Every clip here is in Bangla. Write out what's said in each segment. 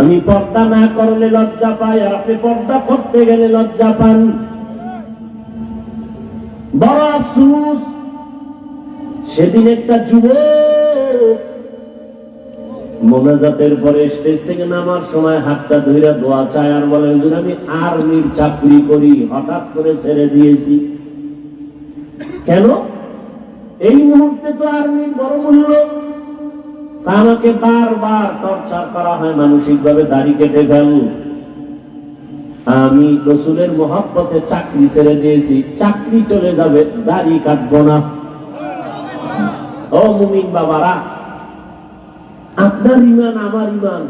আমি পর্দা না করলে লজ্জা পাই, আর আপনি পর্দা করতে গেলে লজ্জা পান। বড় আফসুস, সেদিন একটা যুবক মোনাজাতের পরে স্টেজ থেকে নামার সময় হাতটা ধইরা দোয়া চায় আর বলে, হুজুর, আমি আর্মির চাকরি করি, হঠাৎ করে ছেড়ে দিয়েছি। কেন? এই মুহূর্তে তো আর্মির বড় মূল্য। আমাকে বারবার টর্চার করা হয় মানসিক ভাবে দাড়ি কেটে ফেল। আমি রসুলের মহাব্বতে চাকরি ছেড়ে দিয়েছি, চাকরি চলে যাবে, দাড়ি কাটবো না। ও মুমিন বাবারা, আপনার ইমান, আমার ইমান।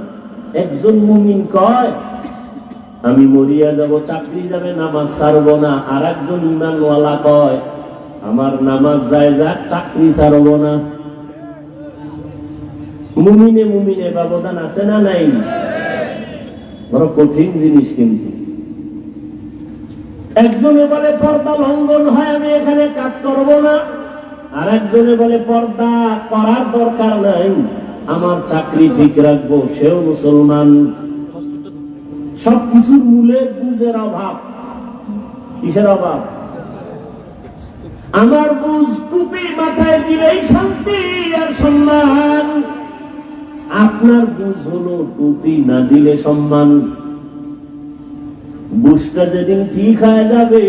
একজন মুমিন কয়, আমি মরিয়া যাব, চাকরি যাবে, নামাজ ছাড়বো না। আর একজন ইমানওয়ালা কয়, আমার নামাজ যায় যাক, চাকরি ছাড়বো না। মুমিনে মুমিনে ব্যবধান আছে না নাই? বড় কঠিন জিনিস কিন্তু। একজনে বলে, পর্দা লঙ্ঘন হয়, আমি এখানে কাজ করব না। আর একজনে বলে, পর্দা করার দরকার নাই, আমার চাকরি ঠিক রাখব, সেও মুসলমান। সবকিছুর মূলে বুঝের অভাব। কিসের অভাব? আমার বুঝ টুপি মাথায় দিলেই আপনার বুঝ হলো টুপি না দিলে সম্মান। বুঝটা যেদিন ঠিক হয়ে যাবে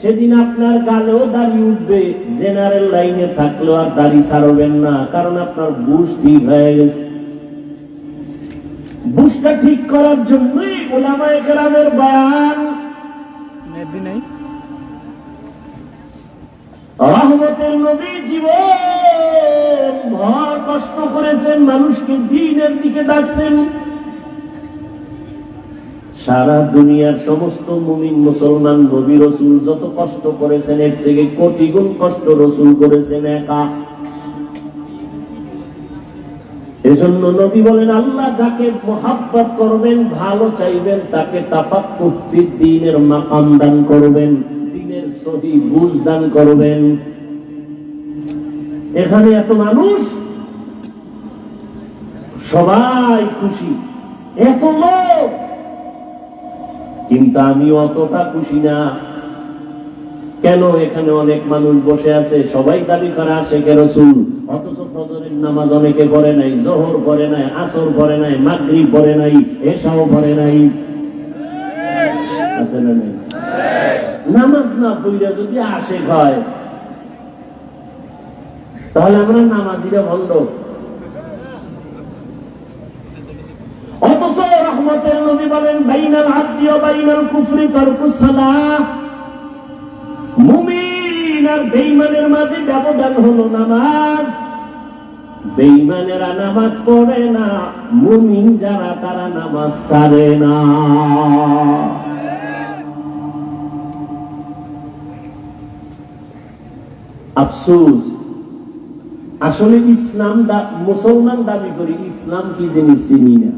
সেদিন আপনার গালেও দাড়ি উঠবে। জেনারেল লাইনে থাকলেও আর দাড়ি ছাড়বেন না কারণ আপনার বুঝ ঠিক হয়ে গেছে। বুঝটা ঠিক করার জন্যই ওলামায়ে কেরামের বয়ান। রহমতের নবী জীবন। ভর কষ্ট করেছেন, মানুষকে দিনের দিকে ডাকছেন। সারা দুনিয়ার সমস্ত মুমিন মুসলমান নবী রসুল যত কষ্ট করেছেন, এর থেকে কোটি গুণ কষ্ট রসুল করেছেন একা। এজন্য নবী বলেন, আল্লাহ যাকে মোহাব্বত করবেন, ভালো চাইবেন, তাকে তাফাক দিনের মাকাম দান করবেন, দিনের সহি বুঝ দান করবেন। এখানে এত মানুষ? সবাই খুশি। এত লোক। কিন্তু আমি অতটা খুশি না। কেন এখানে অনেক মানুষ বসে আছে? সবাই দাবি করে আসে কে রসুল। অথচ ফজরের নামাজ অনেকে পড়ে নাই, জোহর পড়ে নাই, আসর পড়ে নাই, মাগরিব পড়ে নাই এসাও পড়ে নাই। নামাজ না পড়িয়া যদি আসে হয় তাহলে আমরা নামাজিরা ভণ্ড অথচ রহমতের নবী বলেন, বাইনাল বাইনাল কুফরি মুমিন আর মাঝে ব্যবধান হলো নামাজ। নামাজ পড়ে না, মুমিন যারা, তারা নামাজ না। আফসোস আসলে ইসলাম দা- মুসলমান দাবি করি ইসলাম কি জিনিস চিনি না।